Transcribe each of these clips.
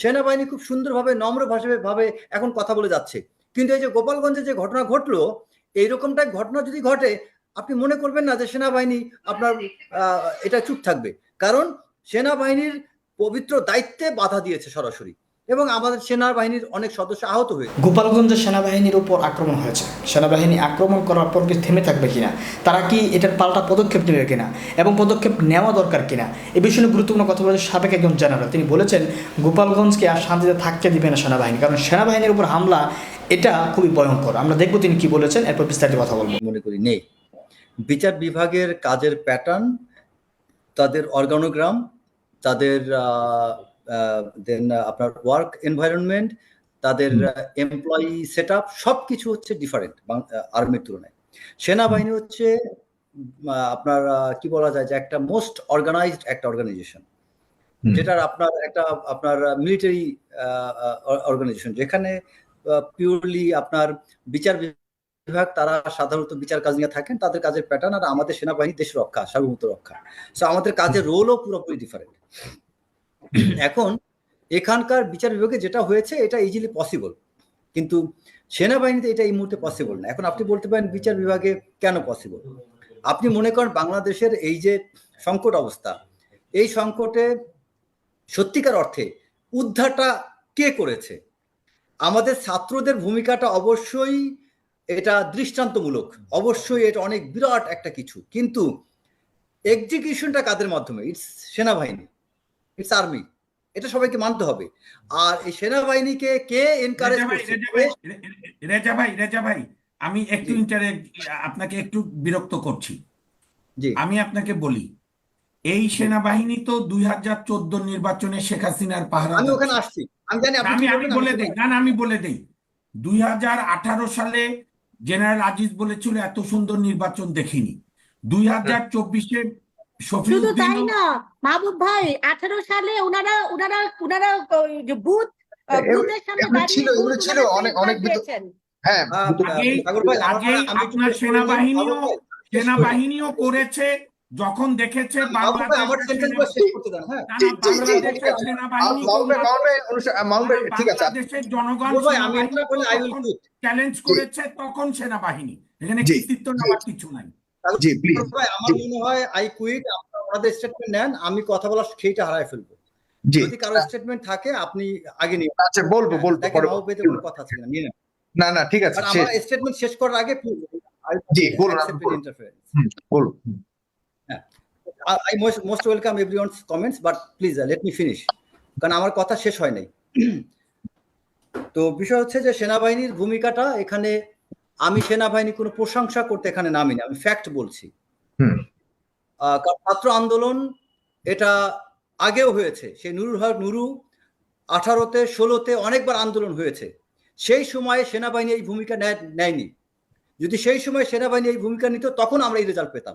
সেনাবাহিনী খুব সুন্দরভাবে, নম্র ভাষাভাবে ভাবে এখন কথা বলে যাচ্ছে। কিন্তু এই যে গোপালগঞ্জে যে ঘটনা ঘটলো, এইরকমটা ঘটনা যদি ঘটে, আপনি মনে করবেন না যে সেনাবাহিনী আপনার এটা চুপ থাকবে। কারণ সেনাবাহিনীর পবিত্র দায়িত্বে বাধা দিয়েছে সরাসরি। এবং আমাদের সেনাবাহিনীর অনেক সদস্য আহত হয়েছে। গোপালগঞ্জে সেনাবাহিনীর উপর আক্রমণ হয়েছে। সেনাবাহিনী আক্রমণ করার পর কি থেমে থাকবে কিনা? তারা কি এটার পাল্টা পদক্ষেপ নেবে কিনা? এবং পদক্ষেপ নেওয়া দরকার কিনা? এ বিষয়ে গুরুত্বপূর্ণ কথা বলেছেন সাবেক একজন জেনারেল। তিনি বলেছেন গোপালগঞ্জকে আর শান্তিতে থাকতে দিবে না সেনাবাহিনী কারণ সেনাবাহিনীর উপর হামলা এটা খুবই ভয়ঙ্কর। আমরা দেখব তিনি কি বলেছেন এরপর বিস্তারিত কথা বলব। মনে করি নেই। বিচার বিভাগের কাজের প্যাটার্ন তাদের অর্গানোগ্রাম তাদের দেন আপনার ওয়ার্ক এনভায়রনমেন্ট তাদের এমপ্লয়ি সেট আপ সব কিছু হচ্ছে ডিফারেন্ট আর্মির তুলনায়। সেনাবাহিনী হচ্ছে আপনার কি বলা যায় যে একটা মোস্ট অর্গানাইজড একটা অর্গানাইজেশন। যেটার আপনার একটা আপনার মিলিটারি অর্গানাইজেশন যেখানে পিওরলি আপনার বিচার বিভাগ তারা সাধারণত বিচার কাজ নিয়ে থাকেন তাদের কাজের প্যাটার্ন আর আমাদের সেনাবাহিনী দেশ রক্ষা সার্বভৌমত্ব রক্ষা। সো আমাদের কাজের রোলও পুরোপুরি ডিফারেন্ট এখন এখানকার বিচার বিভাগে যেটা হয়েছে, এটা ইজিলি পসিবল কিন্তু সেনাবাহিনীতে এটা এই মুহূর্তে পসিবল না। এখন আপনি বলতে পারেন বিচার বিভাগে কেন পসিবল আপনি মনে করেন বাংলাদেশের এই যে সংকট অবস্থা, এই সংকটে সত্যিকার অর্থে উদ্ধারটা কে করেছে? আমাদের ছাত্রদের ভূমিকাটা অবশ্যই এটা দৃষ্টান্তমূলক। অবশ্যই এটা অনেক বিরাট একটা কিছু। কিন্তু এক্সিকিউশনটা কাদের মাধ্যমে? ইটস সেনাবাহিনী ইটস আর্মি এটা সবাইকে মানতে হবে। আর এই সেনাবাহিনীকে কে এনকারেজ করছে? রেজা ভাই রেজা ভাই আমি একটু জি। ইন্টারে আপনাকে একটু বিরক্ত করছি। আমি আপনাকে বলি এই সেনাবাহিনী তো দুই হাজার চোদ্দ নির্বাচনে শেখ হাসিনার পাহারা আমি ওখানে আসছি। আমি জানি আমি আমি বলে। দেই না না আমি বলে দেই। দুই হাজার আঠারো সালে জেনারেল আজিজ বলেছিল এত সুন্দর নির্বাচন দেখিনি। দুই হাজার চব্বিশে শুধু তাই না মাহবুব ভাই আঠারো সালে ওনারা ওনারা ওনারা বুথ বুথের সামনে ছিল, এগুলো ছিল, অনেক- অনেক হ্যাঁ। আপনার। সেনাবাহিনীও সেনাবাহিনীও করেছে যখন দেখেছে বাংলাদেশের হ্যাঁ। জনগণ চ্যালেঞ্জ করেছে তখন সেনাবাহিনী। এখানে কৃতিত্ব নেওয়ার কিছু নাই। জি প্লিজ আমার মনে হয় আই কুইট আপনারা ওনাদের স্টেটমেন্ট নেন আমি কথা বলার সেইটা হারায় ফেলব। যদি কারও স্টেটমেন্ট থাকে আপনি আগে নিয়ে আচ্ছা বলব বলব পরে মাহবুবেদের কোনো কথা আছে কিনা নিয়ে না না ঠিক আছে আর শেষ আমার স্টেটমেন্ট শেষ করার আগে জি, বলুন, বলুন। most welcome everyone's comments, but please uh, let me finish. কারণ আমার কথা শেষ হয় নাই। তো বিষয় হচ্ছে যে সেনাবাহিনীর ভূমিকাটা এখানে আমি সেনাবাহিনী কোনো প্রশংসা করতে এখানে নামি না আমি ফ্যাক্ট বলছি। ছাত্র আন্দোলন এটা আগেও হয়েছে সেই নুরুল হক নুরু আঠারোতে ষোলোতে অনেকবার আন্দোলন হয়েছে। সেই সময়ে সেনাবাহিনী এই ভূমিকা নেয়- নেয়নি। যদি সেই সময় সেনাবাহিনী এই ভূমিকা নিত তখন আমরা এই রেজাল্ট পেতাম।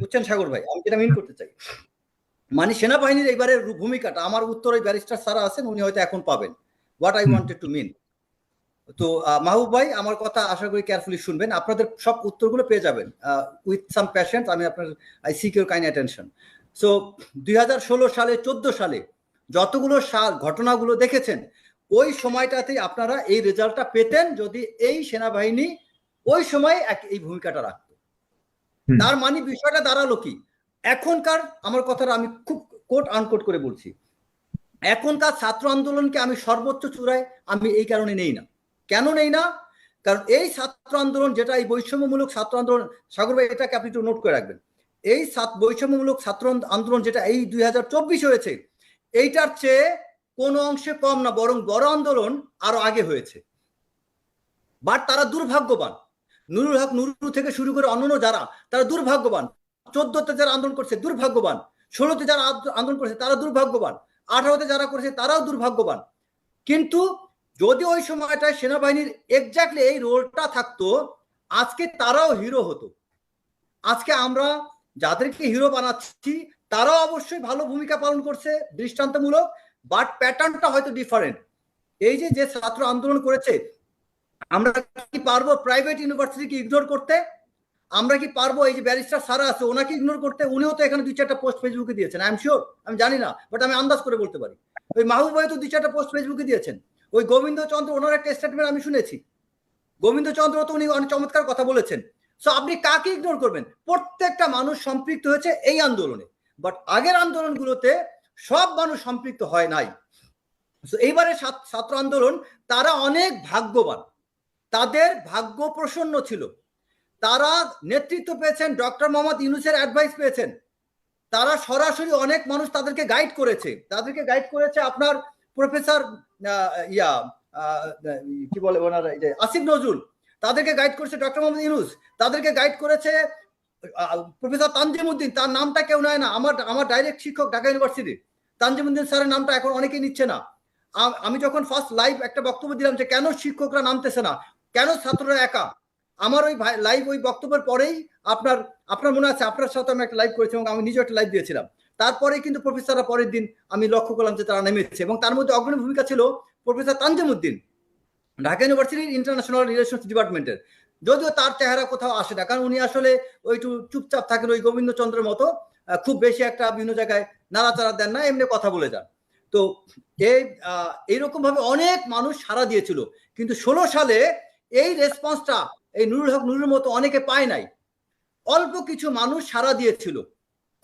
বুঝছেন সাগর ভাই? আমি যেটা মিন করতে চাই। মানে সেনাবাহিনীর এবারের রু- ভূমিকাটা আমার উত্তরে ব্যারিস্টার সারা আছেন উনি হয়তো এখন পাবেন। What I. Wanted to mean তো মাহবুব ভাই আমার কথা আশা করি কেয়ারফুলি শুনবেন। আপনাদের সব উত্তরগুলো পেয়ে যাবেন উইথ সাম প্যাশেন্ট আমি আপনার I seek your kind attention so দুই হাজার ষোলো সালে চোদ্দ সালে যতগুলো সাল ঘটনাগুলো দেখেছেন ওই সময়টাতেই আপনারা এই রেজাল্টটা পেতেন যদি এই সেনাবাহিনী ওই সময় এক- এই ভূমিকাটা রাখত। তার মানে বিষয়টা দাঁড়াল কি? এখনকার আমার কথাটা আমি খুব কোট আনকোট করে বলছি। এখনকার ছাত্র আন্দোলনকে আমি সর্বোচ্চ চূড়ায় আমি এই কারণে নেই না। কেন নেই না? কারণ এই ছাত্র আন্দোলন যেটা, এই বৈষম্যমূলক ছাত্র আন্দোলন, সাগর ভাই, এটাকে আপনি একটু নোট করে রাখবেন। এই বৈষম্যমূলক ছাত্র আন্দোলন যেটা, এই দুই হাজার চব্বিশ হয়েছে, এইটার চেয়ে কোনো অংশে কম না, বরং বড় আন্দোলন আরও আগে হয়েছে। বাট তারা দুর্ভাগ্যবান। নুরুল হক নুরু থেকে শুরু করে অন্যান্য যারা, তারা দুর্ভাগ্যবান। চোদ্দতে যারা আন্দোলন করছে, দুর্ভাগ্যবান। ষোলোতে যারা আন্দোলন করছে, তারা দুর্ভাগ্যবান। আঠারোতে যারা করেছে, তারাও দুর্ভাগ্যবান। কিন্তু যদি ওই সময়টায় সেনাবাহিনীর এক্স্যাক্টলি এই রোলটা থাকতো, আজকে তারাও হিরো হতো। আজকে আমরা যাদেরকে হিরো বানাচ্ছি, তারাও অবশ্যই ভালো ভূমিকা পালন করছে দৃষ্টান্তমূলক বাট প্যাটার্নটা হয়তো ডিফারেন্ট এই যে যে ছাত্র আন্দোলন করেছে, আমরা কি পারব প্রাইভেট ইউনিভার্সিটিকে ইগনোর করতে? আমরা কি পারব এই যে ব্যারিস্টার সারা আছে, ওনাকে ইগনোর করতে? উনিও তো এখানে দুই চারটা পোস্ট ফেসবুকে দিয়েছেন। আই এম শিওর আমি জানি না বাট আমি আন্দাজ করে বলতে পারি। ওই মাহবুব ভাই তো দুই চারটা পোস্ট ফেসবুকে দিয়েছেন। ওই গোবিন্দ চন্দ্র ওনার একটা স্টেটমেন্ট আমি শুনেছি। গোবিন্দ চন্দ্র তো উনি অনেক চমৎকার কথা বলেছেন। সো আপনি কাকে ইগনোর করবেন? প্রত্যেকটা মানুষ সম্পৃক্ত হয়েছে এই আন্দোলনে। বাট আগের আন্দোলনগুলোতে সব মানুষ সম্পৃক্ত হয় নাই। So, এইবারে ছাত্র আন্দোলন, তারা অনেক ভাগ্যবান। তাদের ভাগ্য প্রসন্ন ছিল। তারা নেতৃত্ব পেয়েছেন ডক্টর মোহাম্মদ ইউনুসের অ্যাডভাইস পেয়েছেন। তারা সরাসরি অনেক মানুষ তাদেরকে গাইড করেছে। তাদেরকে গাইড করেছে আপনার প্রফেসর ইয়া কি বলে ওনার যে আসিফ নজরুল, তাদেরকে গাইড করেছে ডক্টর মোহাম্মদ ইউনুস। তাদেরকে গাইড করেছে প্রফেসর তানজিমুদ্দিন, তার নামটা কেউ নেয় না, আমার আমার ডাইরেক্ট শিক্ষক ঢাকা ইউনিভার্সিটি তানজিমুদ্দিন স্যারের নামটা এখন অনেকেই নিচ্ছে না। আমি যখন ফার্স্ট লাইভ একটা বক্তব্য দিলাম যে কেন শিক্ষকরা নামতেছে না, কেন ছাত্ররা একা? আমার ওই লাইভ ওই বক্তব্যের পরেই আপনার আপনার মনে আছে, আপনার সাথে আমি একটা লাইভ করেছি এবং আমি নিজেও একটা লাইভ দিয়েছিলাম। তারপরে কিন্তু প্রফেসররা পরের দিন আমি লক্ষ্য করলাম যে তারা নেমেছে এবং তার মধ্যে অগ্রণী ভূমিকা ছিল প্রফেসর তানজিমুদ্দিন ঢাকা ইউনিভার্সিটির ইন্টারন্যাশনাল রিলেশনস ডিপার্টমেন্টের যদিও তার চেহারা কোথাও আসে না কারণ উনি আসলে ওই একটু চুপচাপ থাকেন ওই গোবিন্দচন্দ্রের মতো খুব বেশি একটা বিভিন্ন জায়গায় নাড়াচাড়া দেন না এমনি কথা বলে যান। তো এই আহ, এইরকম ভাবে অনেক মানুষ সাড়া দিয়েছিল কিন্তু ষোলো সালে এই রেসপন্সটা এই নুরুল হক নুরুর মতো অনেকে পায় নাই। অল্প কিছু মানুষ সাড়া দিয়েছিল।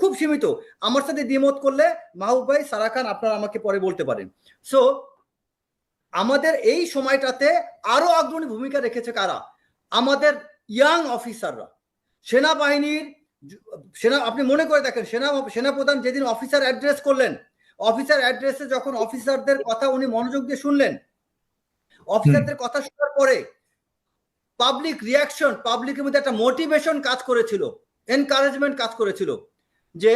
খুব সীমিত। আমার সাথে দ্বিমত করলে মাহবুব ভাই, সারা খান আপনারা আমাকে পরে বলতে পারেন। সো আমাদের এই সময়টাতে আরও অগ্রণী ভূমিকা রেখেছে কারা? আমাদের ইয়াং অফিসাররা সেনাবাহিনীর সেনা, আপনি মনে করে দেখেন, সেনা, সেনাপ্রধান যেদিন অফিসার অ্যাড্রেস করলেন অফিসার অ্যাড্রেসে যখন অফিসারদের কথা উনি মনোযোগ দিয়ে শুনলেন অফিসারদের কথা শোনার পরে পাবলিক রিয়াকশন পাবলিকের মধ্যে একটা মোটিভেশন কাজ করেছিল এনকারেজমেন্ট কাজ করেছিল। যে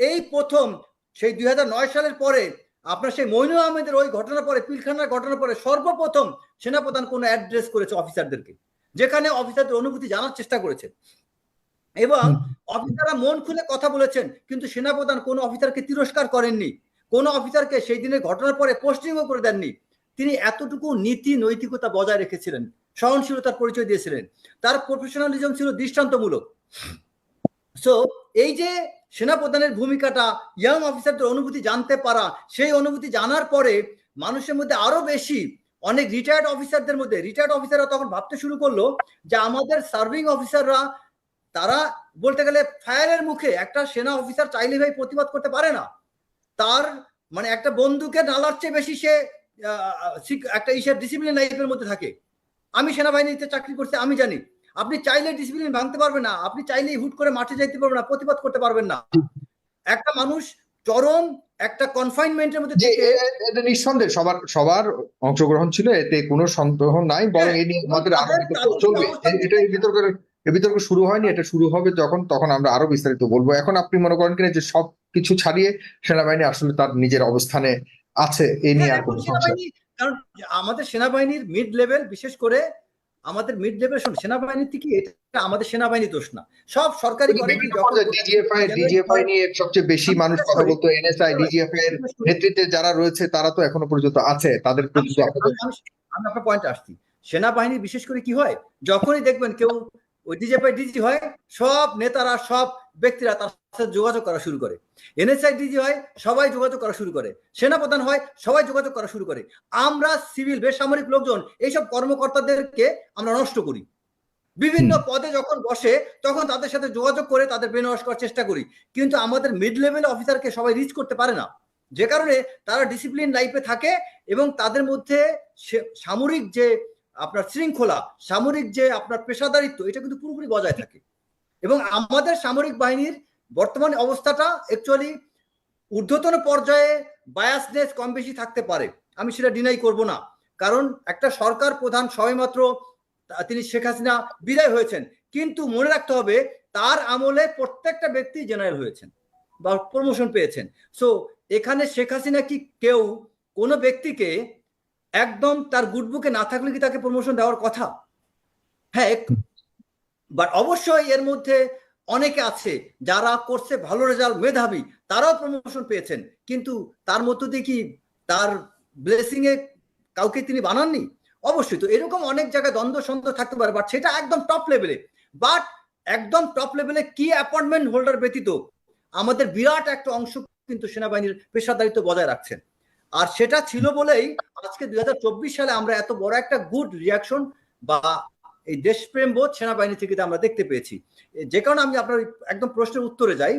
এই প্রথম সেই দুই নয় সালের পরে আপনার সেই মইনুল আহমেদের ওই ঘটনার পরে পিলখানার ঘটনার পরে সর্বপ্রথম সেনাপ্রধান কোনো অ্যাড্রেস করেছে অফিসারদেরকে যেখানে অফিসারদের অনুভূতি জানার চেষ্টা করেছে। এবং অফিসাররা মন খুলে কথা বলেছেন কিন্তু সেনাপ্রধান কোনো অফিসারকে তিরস্কার করেননি কোনো অফিসারকে সেই দিনের ঘটনার পরে পোস্টিংও করে দেননি। তিনি এতটুকু নীতি নৈতিকতা বজায় রেখেছিলেন সহনশীলতার পরিচয় দিয়েছিলেন। তার প্রফেশনালিজম ছিল দৃষ্টান্তমূলক। সো এই যে সেনাপ্রধানের ভূমিকাটা ইয়াং অফিসারদের অনুভূতি জানতে পারা, সেই অনুভূতি জানার পরে মানুষের মধ্যে আরও বেশি অনেক রিটায়ার্ড অফিসারদের মধ্যে রিটায়ার্ড অফিসাররা তখন ভাবতে শুরু করল যে আমাদের সার্ভিং অফিসাররা তারা বলতে গেলে ফায়ারের মুখে একটা সেনা অফিসার চাইলে ভাই প্রতিবাদ করতে পারে না। তার মানে একটা বন্দুকে নালার চেয়ে বেশি সে একটা ইসের ডিসিপ্লিন লাইফের মধ্যে থাকে। আমি সেনাবাহিনীতে চাকরি করছি, আমি জানি। আপনি চাইলে ডিসিপ্লিন ভাঙতে পারবেন না আপনি চাইলে হুট করে মাঠে যাইতে পারবেন না প্রতিবাদ করতে পারবেন না। একটা মানুষ চরম একটা কনফাইনমেন্টের মধ্যে যে এ- এ- নিঃসন্দেহে সবার সবার অংশগ্রহণ ছিল এতে কোনো সন্দেহ নাই বরং এই নিয়ে আমাদের চলবে। এটা এই বিতর্কের এই বিতর্ক শুরু হয়নি এটা শুরু হবে যখন তখন আমরা আরও বিস্তারিত বলব। এখন আপনি মনে করেন কিনা যে সব কিছু ছাড়িয়ে সেনাবাহিনী আসলে তার নিজের অবস্থানে আছে এই নিয়ে হ্যাঁ, আর কোনো সংশয়? কারণ আমাদের সেনাবাহিনীর মিড লেভেল বিশেষ করে আমাদের মিড লেভেল সেনাবাহিনীর থেকে এটা আমাদের সেনাবাহিনী দোষ না। সব সরকারি ডিজিএফআই ডিজিএফআই নিয়ে সবচেয়ে বেশি মানুষ কথা বলতো এনএসআই ডিজিএফআই এর নেতৃত্বে যারা রয়েছে তারা তো এখনও পর্যন্ত আছে তাদের আমি আপনার পয়েন্ট আসছি। সেনাবাহিনী বিশেষ করে কি হয়? যখনই দেখবেন কেউ ওই ডিজিএফআই ডিজি হয় সব নেতারা সব ব্যক্তিরা তার সাথে যোগাযোগ করা শুরু করে। এনএসআই ডিজি হয় সবাই যোগাযোগ করা শুরু করে। সেনাপ্রধান হয় সবাই যোগাযোগ করা শুরু করে। আমরা সিভিল বেসামরিক লোকজন এইসব কর্মকর্তাদেরকে আমরা নষ্ট করি। বিভিন্ন পদে যখন বসে তখন তাদের সাথে যোগাযোগ করে তাদের ব্রেন ওয়াশ করার চেষ্টা করি। কিন্তু আমাদের মিড লেভেল অফিসারকে সবাই রিচ করতে পারে না। যে কারণে তারা ডিসিপ্লিন লাইফে থাকে এবং তাদের মধ্যে সে- সামরিক যে আপনার শৃঙ্খলা, সামরিক যে আপনার পেশাদারিত্ব, এটা কিন্তু পুরোপুরি বজায় থাকে। এবং আমাদের সামরিক বাহিনীর বর্তমান অবস্থাটা অ্যাকচুয়ালি ঊর্ধ্বতন পর্যায়ে বায়াসনেস কম বেশি থাকতে পারে। আমি সেটা ডিনাই করব না। কারণ একটা সরকার প্রধান সবেমাত্র তিনি শেখ হাসিনা বিদায় হয়েছেন। কিন্তু মনে রাখতে হবে, তার আমলে প্রত্যেকটা ব্যক্তি জেনারেল হয়েছেন বা প্রমোশন পেয়েছেন। সো এখানে শেখ হাসিনা কি কেউ কোনো ব্যক্তিকে একদম তার গুড বুকে না থাকলে কি তাকে প্রমোশন দেওয়ার কথা? হ্যাঁ বাট অবশ্যই এর মধ্যে অনেকে আছে যারা করছে ভালো রেজাল্ট মেধাবী তারাও প্রমোশন পেয়েছেন। কিন্তু তার মধ্য দিয়ে কি তার ব্লেসিং এ কাউকে তিনি বানাননি? অবশ্যই। তো এরকম অনেক জায়গায় দ্বন্দ্ব সন্দেহ থাকতে পারে বাট সেটা একদম টপ লেভেলে বাট একদম টপ লেভেলে কি অ্যাপয়েন্টমেন্ট হোল্ডার ব্যতীত আমাদের বিরাট একটা অংশ কিন্তু সেনাবাহিনীর পেশাদারিত্ব বজায় রাখছেন। আর সেটা ছিল বলেই আজকে দুই হাজার চব্বিশ সালে আমরা এত বড় একটা গুড রিয়াকশন বা এই দেশপ্রেম বোধ সেনাবাহিনী থেকে আমরা দেখতে পেয়েছি। যে কারণে আমি আপনার একদম প্রশ্নের উত্তরে যাই।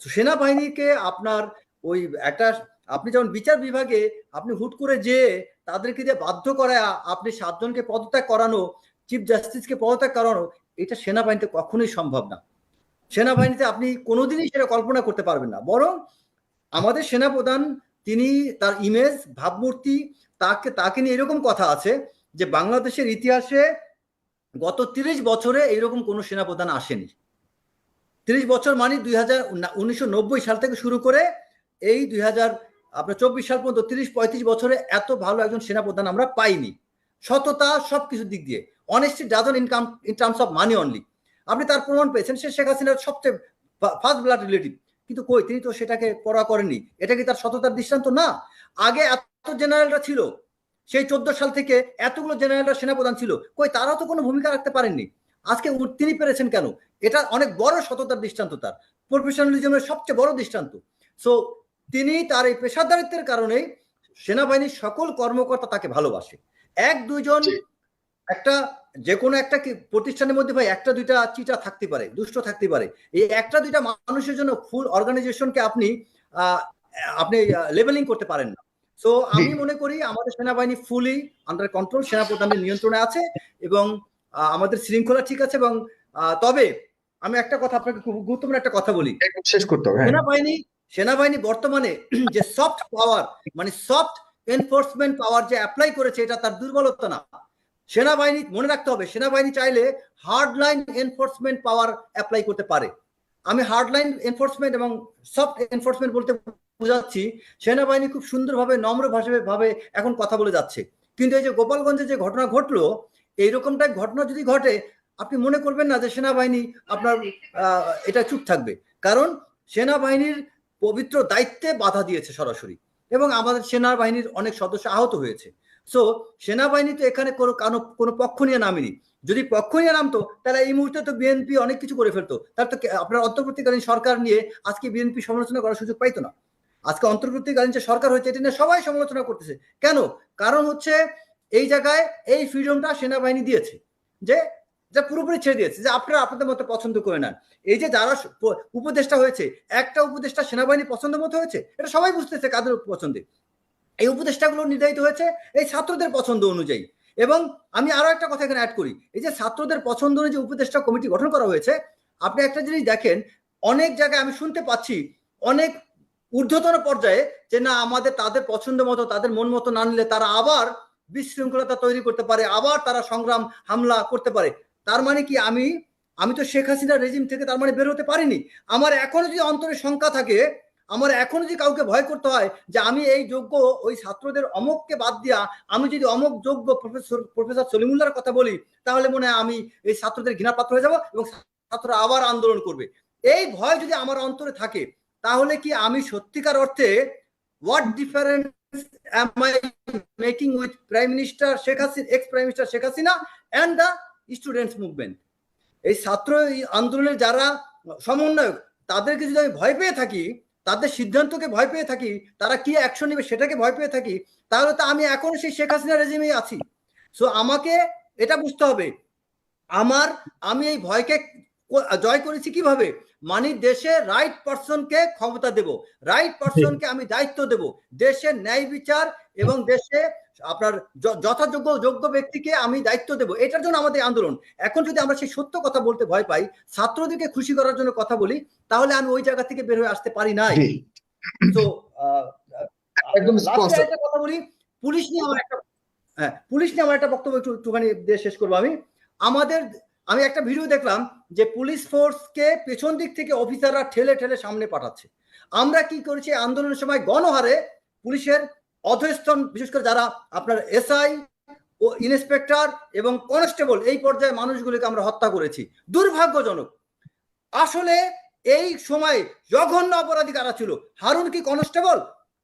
সেনাবাহিনীকে আপনার ওই একটা আপনি যেমন বিচার বিভাগে আপনি হুট করে যে তাদেরকে দিয়ে বাধ্য করা আপনি সাতজনকে পদত্যাগ করানো চিফ জাস্টিসকে পদত্যাগ করানো, এটা সেনাবাহিনীতে কখনোই সম্ভব না। সেনাবাহিনীতে আপনি কোনোদিনই সেটা কল্পনা করতে পারবেন না। বরং আমাদের সেনাপ্রধান তিনি তার ইমেজ ভাবমূর্তি, তাকে তাকে নিয়ে এরকম কথা আছে যে বাংলাদেশের ইতিহাসে গত তিরিশ বছরে এরকম কোনো সেনাপ্রধান আসেনি। তিরিশ বছর মানে দুই হাজার সাল থেকে শুরু করে এই দুই হাজার আপনার চব্বিশ সাল পর্যন্ত তিরিশ, পঁয়ত্রিশ বছরে এত ভালো একজন সেনাপ্রধান আমরা পাইনি। সততা সব কিছুর দিক দিয়ে। Honesty doesn't income in terms of money only আপনি তার প্রমাণ পেয়েছেন, সে শেখ হাসিনার সবচেয়ে ফার্স্ট ব্লাড রিলেটিভ কিন্তু কই? তিনি তো সেটাকে পড়া করেননি। এটা কি তার সততার দৃষ্টান্ত? না। আগে এত জেনারেলরা ছিল সেই চোদ্দ সাল থেকে এতগুলো জেনারেলরা সেনাপ্রধান ছিল। কই তারাও তো কোনো ভূমিকা রাখতে পারেননি। আজকে তিনি পেরেছেন কেন? এটা অনেক বড় সততার দৃষ্টান্ত তার। প্রফেশনালিজমের সবচেয়ে বড় দৃষ্টান্ত। সো তিনি তার এই পেশাদারিত্বের কারণেই সেনাবাহিনীর সকল কর্মকর্তা তাকে ভালোবাসে। এক দুইজন জি। একটা যে কোনো একটা প্রতিষ্ঠানের মধ্যে ভাই একটা দুইটা চিটা থাকতে পারে দুষ্ট থাকতে পারে। এই একটা দুইটা মানুষের জন্য ফুল অর্গানাইজেশনকে আপনি আপনি লেভেলিং করতে পারেন না। সো আমি মনে করি আমাদের সেনাবাহিনী ফুলি আন্ডার কন্ট্রোল সেনাপ্রধানের নিয়ন্ত্রণে আছে এবং আমাদের শৃঙ্খলা ঠিক আছে এবং তবে আমি একটা কথা আপনাকে খুব গুরুত্বপূর্ণ একটা কথা বলি। শেষ করতে হবে হ্যাঁ। সেনাবাহিনী সেনাবাহিনী বর্তমানে যে সফট পাওয়ার মানে সফট এনফোর্সমেন্ট পাওয়ার যে অ্যাপ্লাই করেছে এটা তার দুর্বলতা না। সেনাবাহিনী, মনে রাখতে হবে, সেনাবাহিনী চাইলে hard line enforcement power apply করতে পারে। আমি হার্ড লাইন এনফোর্সমেন্ট এবং সফট এনফোর্সমেন্ট বলতে বোঝাচ্ছি, সেনাবাহিনী খুব সুন্দরভাবে, নম্র ভাষায় ভাবে এখন কথা বলে যাচ্ছে। কিন্তু এই যে গোপালগঞ্জে যে ঘটনা ঘটলো এইরকমটা ঘটনা যদি ঘটে, আপনি মনে করবেন না যে সেনাবাহিনী আপনার এটা চুপ থাকবে। কারণ সেনাবাহিনীর পবিত্র দায়িত্বে বাধা দিয়েছে সরাসরি এবং আমাদের সেনাবাহিনীর অনেক সদস্য আহত হয়েছে। সো সেনাবাহিনী তো এখানে কোনো কানো, কোনো পক্ষ নিয়ে নামেনি। যদি পক্ষ নিয়ে নামতো, তাহলে এই মুহূর্তে তো বিএনপি অনেক কিছু করে ফেলতো। তার তো আপনার অন্তর্বর্তীকালীন সরকার নিয়ে আজকে বিএনপি সমালোচনা করার সুযোগ পাইতো না। আজকে অন্তর্বর্তীকালীন যে সরকার হয়েছে, এটা নিয়ে সবাই সমালোচনা করতেছে। কেন? কারণ হচ্ছে এই জায়গায় এই ফ্রিডমটা সেনাবাহিনী দিয়েছে। যে, যা পুরোপুরি ছেড়ে দিয়েছে। যে আপনারা আপনাদের মতো পছন্দ করে নেন। এই যে যারা উপদেষ্টা হয়েছে, একটা উপদেষ্টা সেনাবাহিনী পছন্দ মতো হয়েছে, এটা সবাই বুঝতেছে কাদের পছন্দে। এই উপদেষ্টাগুলো নির্ধারিত হয়েছে এই ছাত্রদের পছন্দ অনুযায়ী। এবং আমি আরও একটা কথা এখানে অ্যাড করি। এই যে ছাত্রদের পছন্দ অনুযায়ী উপদেষ্টা কমিটি গঠন করা হয়েছে, আপনি একটা জিনিস দেখেন, অনেক জায়গায় আমি শুনতে পাচ্ছি অনেক ঊর্ধ্বতন পর্যায়ে যে না, আমাদের তাদের পছন্দ মতো, তাদের মন মতো না নিলে তারা আবার বিশৃঙ্খলতা তৈরি করতে পারে, আবার তারা সংগ্রাম, হামলা করতে পারে। তার মানে কি আমি আমি তো শেখ হাসিনার রেজিম থেকে তার মানে বের হতে পারিনি। আমার এখনও যদি অন্তরে শঙ্কা থাকে আমার এখনও যদি কাউকে ভয় করতে হয় যে আমি এই যোগ্য ওই ছাত্রদের অমককে বাদ দিয়া আমি যদি অমক যোগ্য প্রফেসর প্রফেসর সলিমুল্লার কথা বলি তাহলে মনে হয় আমি এই ছাত্রদের ঘৃণাপাত্র হয়ে যাব এবং ছাত্ররা আবার আন্দোলন করবে এই ভয় যদি আমার অন্তরে থাকে তাহলে কি আমি সত্যিকার অর্থে what difference am I making with Prime Minister Sheikh Hasina, ex-Prime Minister Sheikh Hasina and the? এই ছাত্র আন্দোলনের যারা সমন্বয়ক তাদেরকে যদি আমি ভয় পেয়ে থাকি তাদের সিদ্ধান্তকে ভয় পেয়ে থাকি, তারা কি অ্যাকশন নেবে সেটাকে ভয় পেয়ে থাকি, তাহলে তো আমি এখনও সেই শেখ হাসিনা রেজিমেই আছি। সো আমাকে এটা বুঝতে হবে। আমার, আমি এই ভয়কে জয় করেছি কীভাবে? মানে দেশে রাইট পার্সনকে ক্ষমতা দেব রাইট পার্সনকে আমি দায়িত্ব দেব দেশের ন্যায় বিচার এবং দেশে আপনার যথাযোগ্য যোগ্য ব্যক্তিকে আমি দায়িত্ব দেব। এটার জন্য আমাদের আন্দোলন। এখন যদি আমরা সেই সত্য কথা বলতে ভয় পাই ছাত্রদেরকে খুশি করার জন্য কথা বলি তাহলে আমি ওই জায়গা থেকে বের হয়ে আসতে পারি নাই। জি তো কথা বলি। পুলিশ নিয়ে আমার একটা হ্যাঁ পুলিশ নিয়ে আমার একটা বক্তব্য একটু একটুখানি দিয়ে শেষ করব আমি। আমাদের আমি একটা ভিডিও দেখলাম যে পুলিশ ফোর্সকে পেছন দিক থেকে অফিসাররা ঠেলে ঠেলে সামনে পাঠাচ্ছে। আমরা কি করেছি? আন্দোলনের সময় গণহারে পুলিশের অধস্তন, বিশেষ করে যারা আপনার এসআই ও ইন্সপেক্টর এবং কনস্টেবল, এই পর্যায়ে মানুষগুলিকে আমরা হত্যা করেছি। দুর্ভাগ্যজনক। আসলে এই সময় জঘন্য অপরাধী কারা ছিল? হারুন কি কনস্টেবল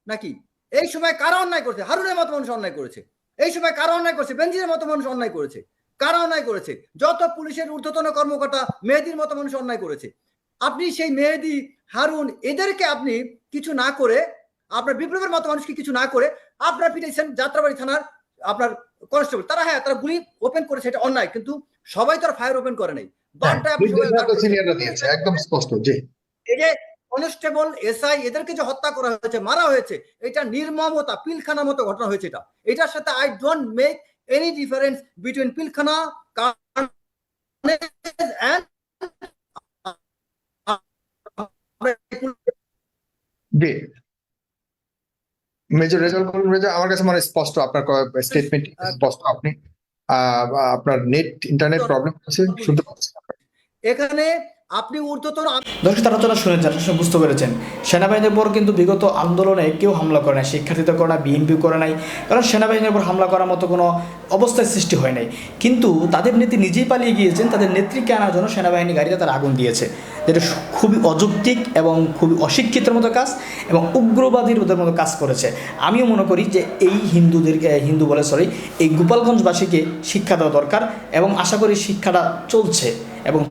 নাকি? এই সময় কারা অন্যায় করেছে? হারুনের মতো মানুষ অন্যায় করেছে। এই সময় কারা অন্যায় করেছে? বেঞ্জিরের মতো মানুষ অন্যায় করেছে। কারা অন্যায় করেছে? যত পুলিশের ঊর্ধ্বতন কর্মকর্তা, মেহেদির মতো মানুষ অন্যায় করেছে। আপনি সেই মেহেদি, হারুন, এদেরকে আপনি কিছু না করে আপনার বিপ্লবের মতো মানুষকে কিছু না করে আপনার পিটাইছেন যাত্রাবাড়ি থানার আপনার কনস্টেবল। তারা হ্যাঁ তারা গুলি ওপেন করেছে এটা অন্যায় কিন্তু সবাই তো আর ফায়ার ওপেন করে নাই। দিয়েছে একদম স্পষ্ট জি। এই যে কনস্টেবল এসআই এদেরকে যে হত্যা করা হয়েছে মারা হয়েছে এটা নির্মমতা পিলখানার মতো ঘটনা হয়েছে এটা। এটার সাথে I don't make any difference between Pilkhana G. Major result বলুন মেজর আমার কাছে মনে স্পষ্ট আপনার স্টেটমেন্ট স্পষ্ট। আপনি আপনার নেট ইন্টারনেট প্রবলেম আছে শুনতে পাচ্ছেন এখানে আপনি ঊর্ধ্বতন দর্শক তারা তারা শুনেছেন বুঝতে পেরেছেন। সেনাবাহিনীর উপর কিন্তু বিগত আন্দোলনে কেউ হামলা করে নাই শিক্ষার্থীদের করে না বিএনপি করে নাই কারণ সেনাবাহিনীর উপর হামলা করার মতো কোনো অবস্থার সৃষ্টি হয় নাই। কিন্তু তাদের নেত্রী নিজেই পালিয়ে গিয়েছেন তাদের নেত্রীকে আনার জন্য সেনাবাহিনী গাড়িতে তারা আগুন দিয়েছে। যেটা খুবই অযৌক্তিক এবং খুবই অশিক্ষিতের মতো কাজ এবং উগ্রবাদীর ওদের মতো কাজ করেছে। আমিও মনে করি যে এই হিন্দুদের হিন্দু বলে সরি এই গোপালগঞ্জবাসীকে শিক্ষা দেওয়া দরকার এবং আশা করি শিক্ষাটা চলছে এবং